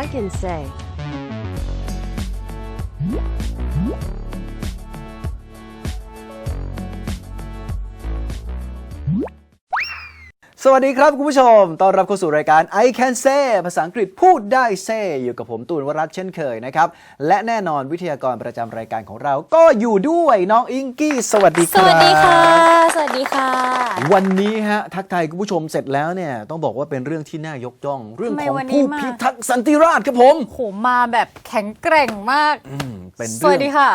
I can say. สวัสดีครับคุณผู้ชม ต้อนรับเข้าสู่รายการ I Can Say ภาษาอังกฤษพูดได้เซอยู่กับผมตูนวรัตน์เช่นเคยนะครับ และแน่นอนวิทยากรประจำรายการของเรา ก็อยู่ด้วยน้องอิงกี้ สวัสดีคสรับวัสดีค่ะ สวัสดีค่ะ วันนี้ฮะทักทายคุณผู้ชมเสร็จแล้วเนี่ยต้องบอกว่าเป็นเรื่องที่น่ายกย่อง เรื่องทำไมของวันนี้ผู้มา พิทักษ์สันติราษฎร์ครับผมโห มาแบบแข็งแกร่งมาก อืมเป็นสเรื่วัอสดีงค่ะ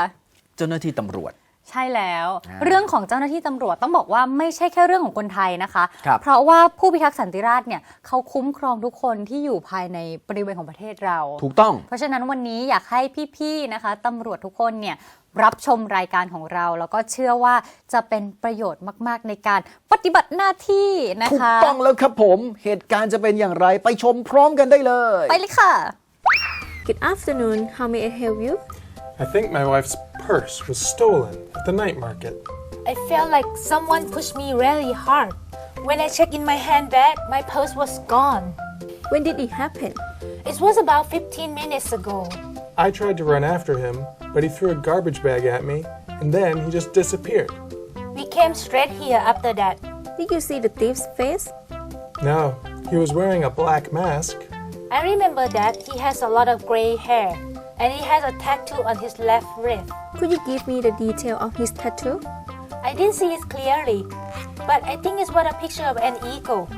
เจ้าหน้าที่ตำรวจใช่แล้ว อ่าเรื่องของเจ้าหน้าที่ตำรวจต้องบอกว่าไม่ใช่แค่เรื่องของคนไทยนะคะ ครับ เพราะว่าผู้พิทักษ์สันติราษฎร์เนี่ยเขาคุ้มครองทุกคนที่อยู่ภายในบริเวณของประเทศเรา ถูกต้อง เพราะฉะนั้นวันนี้อยากให้พี่ๆนะคะตำรวจทุกคนเนี่ยรับชมรายการของเรา แล้วก็เชื่อว่าจะเป็นประโยชน์มาก ๆ ในการปฏิบัติหน้าที่นะถูกคะ ต้องแล้วครับผม เหตุการณ์จะเป็นอย่างไรไปชมพร้อมกันได้เลย ไปเลยค่ะ Good afternoon. How may I help you? I think my wife's purse was stolen at the night market. I felt like someone pushed me really hard. When I checked in my handbag, my purse was gone. When did it happen? It was about 15 minutes ago. I tried to run after him, but he threw a garbage bag at me, and then he just disappeared. We came straight here after that. Did you see the thief's face? No, he was wearing a black mask. I remember that he has a lot of gray hair and he has a tattoo on his left wrist. Could you give me the detail of his tattoo? I didn't see it clearly, but I think it's what a picture of an eagle.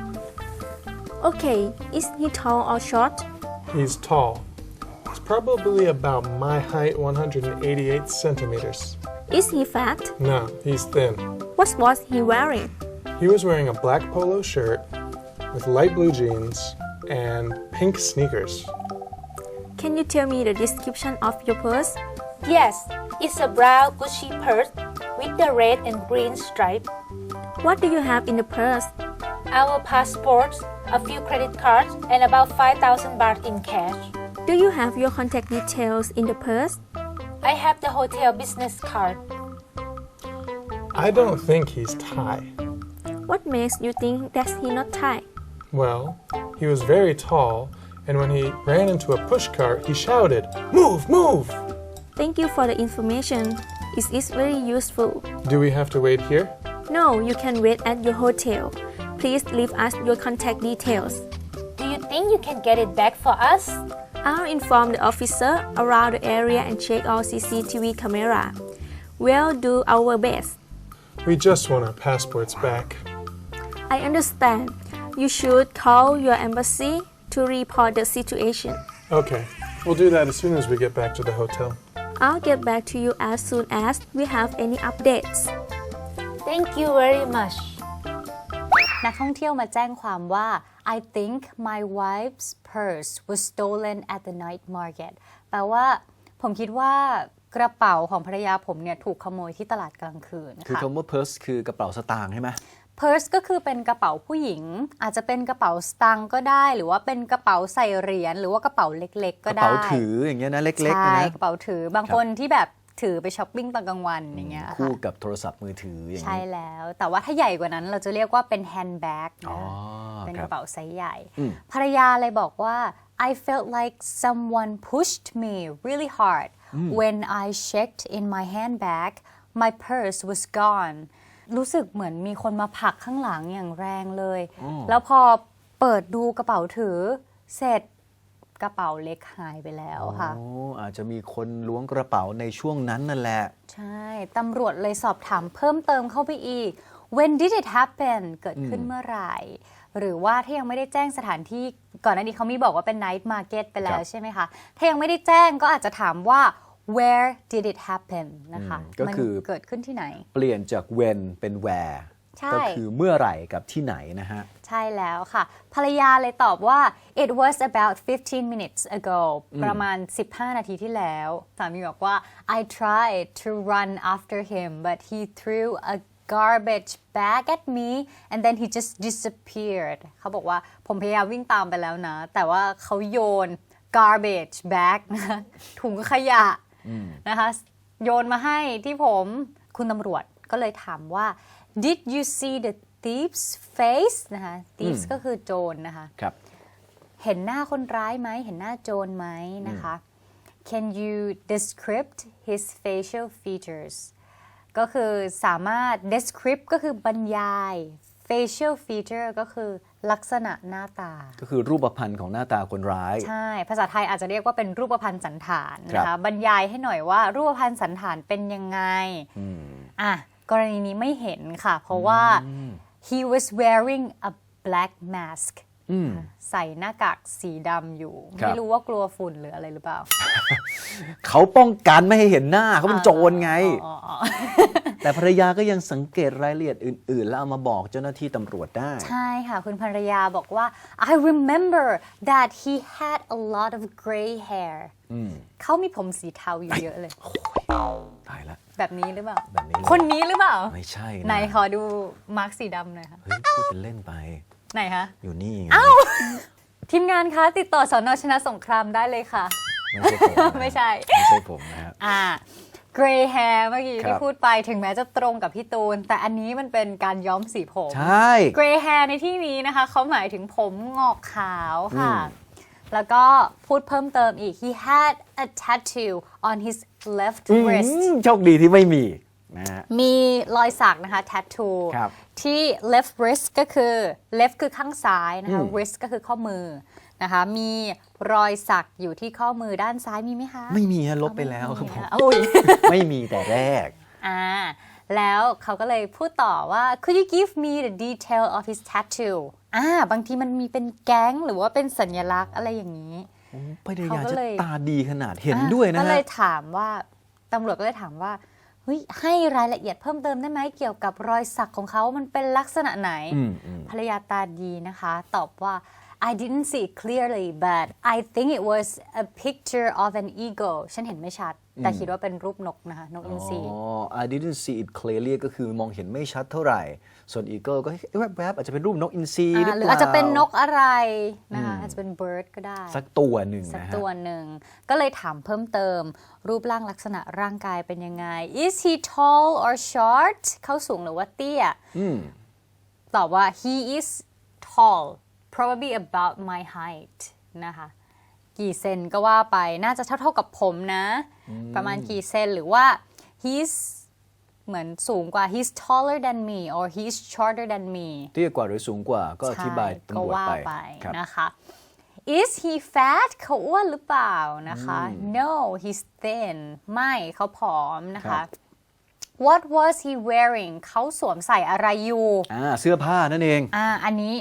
Okay, is he tall or short? He's tall. He's probably about my height, 188 centimeters. Is he fat? No, he's thin. What was he wearing? He was wearing a black polo shirt with light blue jeans and pink sneakers. Can you tell me the description of your purse? Yes, it's a brown Gucci purse with the red and green stripe. What do you have in the purse? Our passports, a few credit cards, and about 5,000 baht in cash. Do you have your contact details in the purse? I have the hotel business card. I don't think he's Thai. What makes you think that he's not Thai? Well, he was very tall, and when he ran into a pushcart, he shouted, Move, move! Thank you for the information. It is very useful. Do we have to wait here? No, you can wait at your hotel. Please leave us your contact details. Do you think you can get it back for us? I'll inform the officer around the area and check all CCTV camera. We'll do our best. We just want our passports back. I understand. You should call your embassy to report the situation. Okay, we'll do that as soon as we get back to the hotel. I'll get back to you as soon as we have any updates. Thank you very much. นักท่องเที่ยวมาแจ้งความว่า I think my wife's purse was stolen at the night market แปลว่า ผมคิดว่ากระเป๋าของภรรยาผมเนี่ยถูกขโมยที่ตลาดกลางคืน คือค่ะคำว่า purse คือกระเป๋าสตางค์ใช่ไหม purse ก็คือเป็นกระเป๋าผู้หญิง อาจจะเป็นกระเป๋าสตางค์ก็ได้ หรือว่าเป็นกระเป๋าใส่เหรียญหรือว่ากระเป๋าเล็ก ๆกก็ระได้เป๋าถืออย่างเงี้ยนะเล็กๆใช่นะกระเป๋าถือบางคนที่แบบถือไปช้อปปิ้งตอนกลางวันอย่างเงี้ยคู่ค่ะกับโทรศัพท์มือถืออย่างใช่นี้แล้ว แต่ว่าถ้าใหญ่กว่านั้นเราจะเรียกว่าเป็น handbag อ๋อนะเป็นคกรับระเป๋าไซส์ใหญ่อืมภรรยาเลยบอกว่า I felt like someone pushed me really hard when I checked in my handbag my purse was gone รู้สึกเหมือนมีคนมาผลักข้างหลังอย่างแรงเลยแล้วพอเปิดดูกระเป๋าถือ เสร็จกระเป๋าเล็กหายไปแล้วค่ะ โอ้อาจจะมีคนล้วงกระเป๋าในช่วงนั้นนั่นแหละ ใช่ ตำรวจเลยสอบถามเพิ่มเติมเข้าไปอีก when did it happen เกิดขึ้นเมื่อไหร่ หรือว่าถ้ายังไม่ได้แจ้งสถานที่ก่อนหน้านี้เขามีบอกว่าเป็น night market ไปแล้ควรับ ใช่ไหมคะ ถ้ายังไม่ได้แจ้งก็อาจจะถามว่า where did it happen นะคะอืมก็มันคือเกิดขึ้นที่ไหน เปลี่ยนจาก when เป็น where ใช่ก็คือเมื่อไหร่กับที่ไหนนะฮะ ใช่แล้วค่ะ ภรรยาเลยตอบว่า it was about 15 minutes ago ประมาณ 15 นาทีที่แล้ว สามีบอกว่า I tried to run after him but he threw a garbage bag at me and then he just disappeared เขาบอกว่าผมพยายามวิ่งตามไปแล้วนะ แต่ว่าเขาโยน garbage bag นะคะถุงขยะ นะคะโยนมาให้ที่ผมคุณตำรวจก็เลยถามว่า did you see the thief's face นะคะ thieves ก็คือโจรนะคะครับเห็นหน้าคนร้ายไหม เห็นหน้าโจรไหมนะคะ Can you describe his facial features ก็คือสามารถ describe ก็คือบรรยาย facial feature ก็คือ ลักษณะหน้าตา ก็คือรูปพรรณของหน้าตาคนร้าย ใช่ ภาษาไทยอาจจะเรียกว่าเป็นรูปพรรณสันฐานครันะบคะบรรยายให้หน่อยว่ารูปพรรณสันฐานเป็นยังไงอะกรณีนี้ไม่เห็นค่ะ เพราะว่า he was wearing a black mask ใส่หน้ากากสีดำอยู่ครับไม่รู้ว่ากลัวฝุ่นหรืออะไรหรือเปล่า เขาป้องกันไม่ให้เห็นหน้าเขาเป็นโจรไงอ๋ออ๋อ แต่ภรรยาก็ยังสังเกตรายละเอียดอื่น ๆ แล้วเอามาบอกเจ้าหน้าที่ตำรวจได้ ใช่ค่ะ คุณภรรยาบอกว่า I remember that he had a lot of gray hair เขามีผมสีเทาอยู่เยอะเลย ตายละแบบนี้หรือเปล่า แบบนี้เลยคนนี้หรือเปล่า ไม่ใช่ไหนนะขอดูมาร์คสีดำหน่อยค่ะ เฮ้ยพูดเป็นเล่นไป ไหนคะ อยู่นี่ไงทีมงานคะ ติดต่อสอนอชนะสงครามได้เลยค่ะ ไม่ใช่ผมนะไม่ใช่ไม่ใช่ผมนะครับอ่า gray hair เมื่อกี้ครัที่บพูดไปถึงแม้จะตรงกับพี่ตูน แต่อันนี้มันเป็นการย้อมสีผม ใช่ gray hair ในที่นี้นะคะ เขาหมายถึงผมงอกขาวค่ะ แล้วก็พูดเพิ่มเติมอีก he had a tattoo on his left อื wrist มโชคดีที่ไม่มีนะฮะมีรอยสักนะคะ tattoo ครับที่ left wrist ก็คือ left คือข้างซ้ายนะคะ wrist ก็คือข้อมือ นะคะ มีรอยสักอยู่ที่ข้อมือด้านซ้ายมีไหมคะไม่มีฮะลบไปแล้วครับผมอุ้ยไม่มีแต่แรกอ่าแล้วเขาก็เลยพูดต่อว่า could you give me the detail of his tattoo อ่าบางทีมันมีเป็นแก๊งหรือว่าเป็นสัญลักษณ์อะไรอย่างนี้ภรรยาเขาก็จะเลยตาดีขนาดเห็นด้วยนะก็เลฮะยถามว่าตำรวจก็เลยถามว่าเฮ้ยให้รายละเอียดเพิ่มเติมได้ไหมเกี่ยวกับรอยสักของเขามันเป็นลักษณะไหนอืมอืมภรรยาตาดีนะคะ ตอบว่า I didn't see it clearly but I think it was a picture of an eagle ฉันเห็นไม่ชัด แต่คิดว่าเป็นรูปนกนะคะ นกอินทรีอ๋อ I didn't see it clearly ก็คือมองเห็นไม่ชัดเท่าไหร่ ส่วน eagle ก็เอ๊ะแวบๆอาจจะเป็นรูปนกอินทรีหรืออ่าเปหรือล่าอาจจะเป็นนกอะไรนะคะอาจจะเป็น bird ก็ได้ สักตัวหนึ่งสักนะฮะตัวหนึ่ง ก็เลยถามเพิ่มเติม รูปร่างลักษณะร่างกายเป็นยังไง is he tall or short เขาสูงหรือว่าเตี้ยตอบว่า he is tall probably about my height นะคะ กี่เซนก็ว่าไปน่าจะเท่าเท่าๆกับผมนะ ประมาณกี่เซนหรือว่า he's เหมือนสูงกว่า he's taller than me or he's shorter than me เตี้ยกว่าหรือสูงกว่าก็อธิบายใช่ตำก็รวจว่าไปไปครับนะคะ is he fat เขาอ้วนหรือเปล่านะคะ no he's thin ไม่เขาผอมนะครัคะบ what was he wearing เขาสวมใส่อะไรอยู่อ่าเสื้อผ้านั่นเองอ่าอันนี้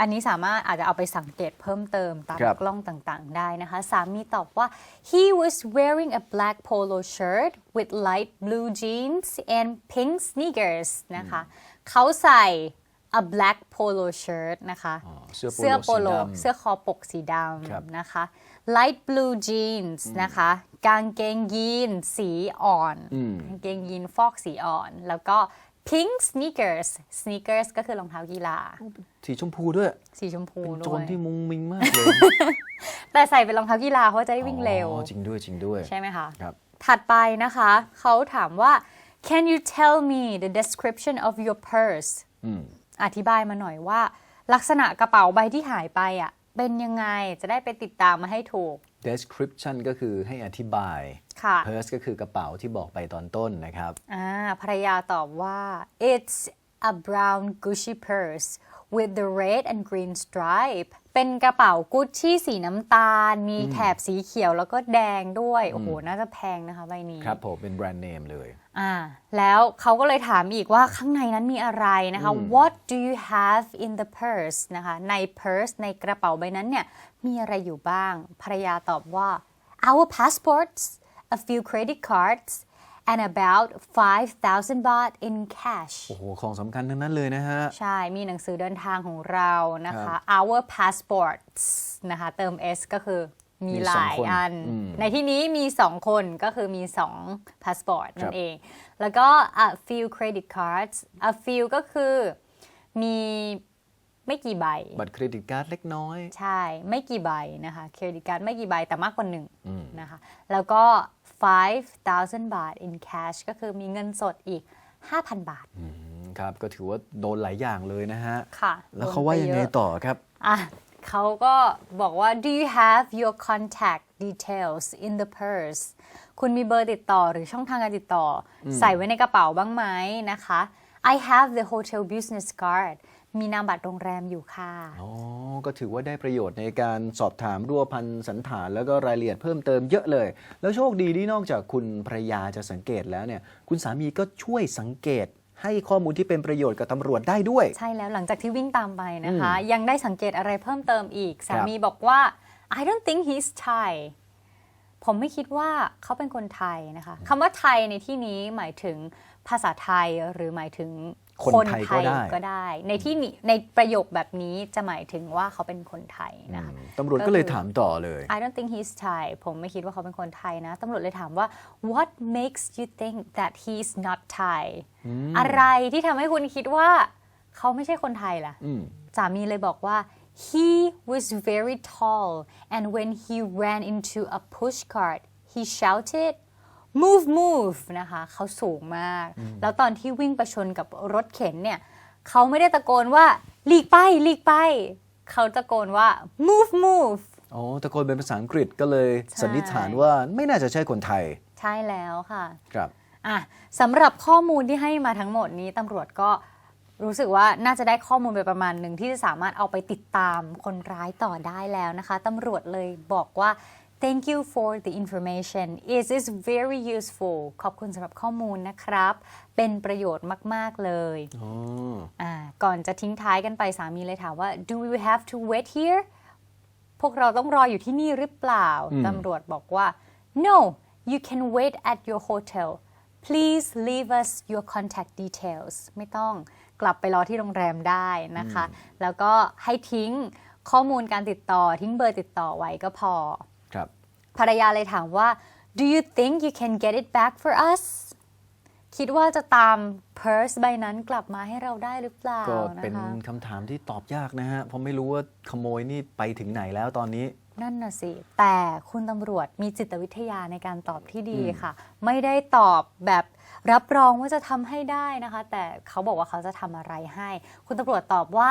อันนี้สามารถอาจจะเอาไปสังเกตเพิ่มเติมตามครับกล้องต่างๆ ได้นะคะ สามีตอบว่า he was wearing a black polo shirt with light blue jeans and pink sneakers นะคะ เขาใส่ a black polo shirt นะคะอ๋อเสื้อโปโลโลสีดำเสื้อคอปกสีดครับำนะคะ light blue jeans นะคะ กางเกงยีนสีอ่อน กางเกงยีนฟอกสีอ่อน แล้วก็ pink sneakers sneakers ก็คือรองเท้ากีฬา สีชมพูด้วย สีชมพูเป็นโจด้วรยที่มุงมิงมากเลยแต่ใส่เป็นรองเท้ากีฬาเพราะจะได้วิ่งเร็ว อ๋อจริงด้วยจริงด้วย ใช่ไหมคะ ครับ ถัดไปนะคะ เขาถามว่า can you tell me the description of your purse อธิบายมาหน่อยว่า ลักษณะกระเป๋าใบที่หายไปอะ เป็นยังไงจะได้ไปติดตามมาให้ถูก description ก็คือให้อธิบาย ค่ะ purse ก็คือกระเป๋าที่บอกไปตอนต้นนะครับ อ่าภรรยาตอบว่า it's a brown Gucci purse with the red and green stripe เป็นกระเป๋ากุชชี่สีน้ำตาล มีแถบสีเขียวแล้วก็แดงด้วย โอ้โห น่าจะแพงนะคะใบนี้ ครับผมเป็นแบรนด์เนมเลย อ่าแล้วเขาก็เลยถามอีกว่าข้างในนั้นมีอะไรนะคะ What do you have in the purse นะคะใน purse ในกระเป๋าใบนั้นเนี่ยมีอะไรอยู่บ้าง ภรรยาตอบว่า our passports a few credit cards and about 5,000 baht in cash โอ้โห ของสำคัญทั้งนั้นเลยนะฮะ ใช่ มีหนังสือเดินทางของเรานะคะ our passports นะคะ เติม s ก็คือ มีมีหสองลายคนอันอืมในที่นี้มี 2 คนก็คือมี2 passport ครันั่บนเอง แล้วก็ a few credit cards a few ก็คือมีไม่กี่ใบ บัตรเครดิตการ์ดเล็กน้อย ใช่ ไม่กี่ใบนะคะ เครดิตการ์ดไม่กี่ใบแต่มากกว่าหนึ่งนะคะ แล้วก็ 5,000 บาท in cash ก็คือมีเงินสดอีก 5,000 บาทครับ ก็ถือว่าโดนหลายอย่างเลยนะฮะ ค่ะ แล้วเขาว่ายังไงโดนปเะต่อครับ อะ เขาก็บอกว่า do you have your contact details in the purse คุณมีเบอร์ติดต่อหรือช่องทางการติดต่ออใส่ไว้ในกระเป๋าบ้างไหมนะคะ I have the hotel business card มีนามบัตรโรงแรมอยู่ค่ะ อ๋อ ก็ถือว่าได้ประโยชน์ในการสอบถามรั่วพันสันฐานแล้วก็รายละเอียดเพิ่มเติมเยอะเลย แล้วโชคดีที่นอกจากคุณภรรยาจะสังเกตแล้วเนี่ย คุณสามีก็ช่วยสังเกต ให้ข้อมูลที่เป็นประโยชน์กับตำรวจได้ด้วย ใช่แล้วหลังจากที่วิ่งตามไปนะคะ ยังได้สังเกตอะไรเพิ่มเติมอีก สามีบอกว่า I don't think he's Thai ผมไม่คิดว่าเขาเป็นคนไทยนะคะคำว่าไทยในที่นี้หมายถึงภาษาไทยหรือหมายถึงคนไทยก็ได้ก็ได้ ในที่นี้ในประโยคแบบนี้จะหมายถึงว่าเขาเป็นคนไทยนะคะตำรวจก็เลยถามต่อเลย I don't think he's Thai ผมไม่คิดว่าเขาเป็นคนไทยนะตำรวจเลยถามว่า what makes you think that he's not Thai อะไรที่ทำให้คุณคิดว่า เขาไม่ใช่คนไทยล่ะสามีเลยบอกว่า he was very tall and when he ran into a push cart he shouted move move นะคะเขาสูงมาก แล้วตอนที่วิ่งประชนกับรถเข็นเนี่ยเขาไม่ได้ตะโกนว่าหลีกไปหลีกไป เขาตะโกนว่า move move อ๋อตะโกนเป็นภาษาอังกฤษก็เลยสันนิษฐานว่าไม่น่าจะใช่คนไทย ใช่แล้วค่ะครับอะสำหรับข้อมูลที่ให้มาทั้งหมดนี้ตำรวจก็รู้สึกว่าน่าจะได้ข้อมูลไปประมาณหนึ่งที่จะสามารถเอาไปติดตามคนร้ายต่อได้แล้วนะคะตำรวจเลยบอกว่า thank you for the information it is very useful ขอบคุณสำหรับข้อมูลนะครับ เป็นประโยชน์มาก ๆ เลยอ๋ออ่าก่อนจะทิ้งท้ายกันไปสามีเลยถามว่า do we have to wait here พวกเราต้องรออยู่ที่นี่หรือเปล่าตำรวจบอกว่า no you can wait at your hotel please leave us your contact details ไม่ต้องกลับไปรอที่โรงแรมได้นะคะ แล้วก็ให้ทิ้งข้อมูลการติดต่อทิ้งเบอร์ติดต่อไว้ก็พอครับ ภรรยาเลยถามว่า do you think you can get it back for us คิดว่าจะตาม purse ใบนั้นกลับมาให้เราได้หรือเปล่าก็เป็นคะ คำถามที่ตอบยากนะฮะเพราะไม่รู้ว่าขโมยนี่ไปถึงไหนแล้วตอนนี้ นั่นน่ะสิ แต่คุณตำรวจมีจิตวิทยาในการตอบที่ดีค่ะ ไม่ได้ตอบแบบรับรองว่าจะทำให้ได้นะคะ แต่เขาบอกว่าเขาจะทำอะไรให้ คุณตำรวจตอบว่า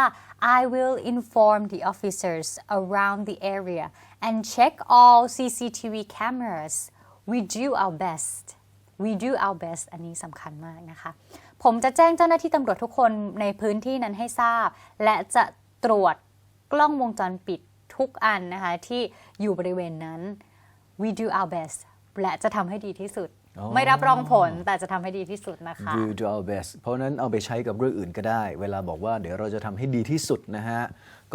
I will inform the officers around the area and check all CCTV cameras we do our best we do our best อันนี้สำคัญมากนะคะ ผมจะแจ้งเจ้าหน้าที่ตำรวจทุกคนในพื้นที่นั้นให้ทราบ และจะตรวจกล้องวงจรปิด ทุกอันนะคะที่อยู่บริเวณนั้น we do our best และจะทำให้ดีที่สุดอ๋อไม่รับรองผลแต่จะทำให้ดีที่สุดนะคะ we do our best เพราะฉะนั้นเอาไปใช้กับเรื่องอื่นก็ได้ เวลาบอกว่าเดี๋ยวเราจะทำให้ดีที่สุดนะฮะ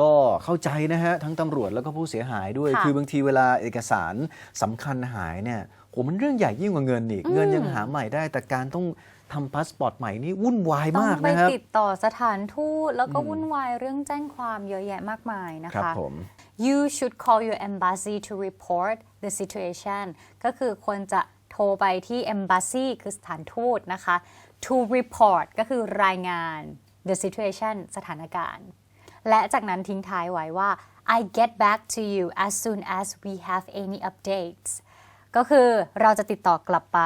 ก็เข้าใจนะฮะ ทั้งตำรวจแล้วก็ผู้เสียหายด้วยค่ะคือบางทีเวลาเอกสารสำคัญหายเนี่ยโหมันเรื่องใหญ่ยิ่งกว่าเงินอีก เงินยังหาใหม่ได้ แต่การต้องทำพาสปอร์ตใหม่นี่วุ่นวายต้องมากไปนะครับติดต่อสถานทูตแล้วก็วุ่นวายเรื่องแจ้งความเยอะแยะมากมายนะครัคะบผม you should call your embassy to report the situation ก็คือควรจะโทรไปที่ embassy คือสถานทูตนะคะ to report ก็คือรายงาน the situation สถานการณ์ และจากนั้นทิ้งท้ายไว้ว่า I get back to you as soon as we have any updates ก็คือเราจะติดต่อกลับไป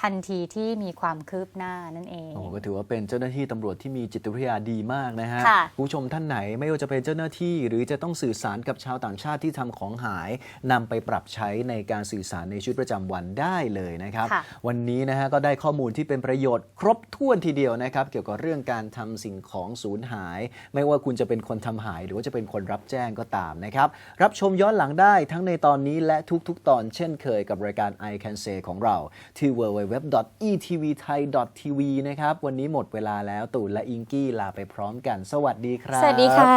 ทันทีที่มีความคืบหน้านั่นเองโอ้โหก็ถือว่าเป็นเจ้าหน้าที่ตำรวจที่มีจิตวิทยาดีมากนะฮะค่ะคุณผู้ชมท่านไหนไม่ว่าจะเป็นเจ้าหน้าที่ หรือจะต้องสื่อสารกับชาวต่างชาติที่ทำของหายนำไปปรับใช้ในการสื่อสารในชีวิตประจำวันได้เลยนะครับค่ะวันนี้นะฮะก็ได้ข้อมูลที่เป็นประโยชน์ครบถ้วนทีเดียวนะครับ เกี่ยวกับเรื่องการทำสิ่งของสูญหาย ไม่ว่าคุณจะเป็นคนทำหาย หรือว่าจะเป็นคนรับแจ้งก็ตามนะครับรับชมย้อนหลังได้ทั้งในตอนนี้และทุกๆ ตอนเช่นเคยกับรายการ I Can Say ของเราที่ www.etvthai.tv นะครับ วันนี้หมดเวลาแล้วตู่และอิงกี้ลาไปพร้อมกัน สวัสดีครับ สวัสดีค่ะ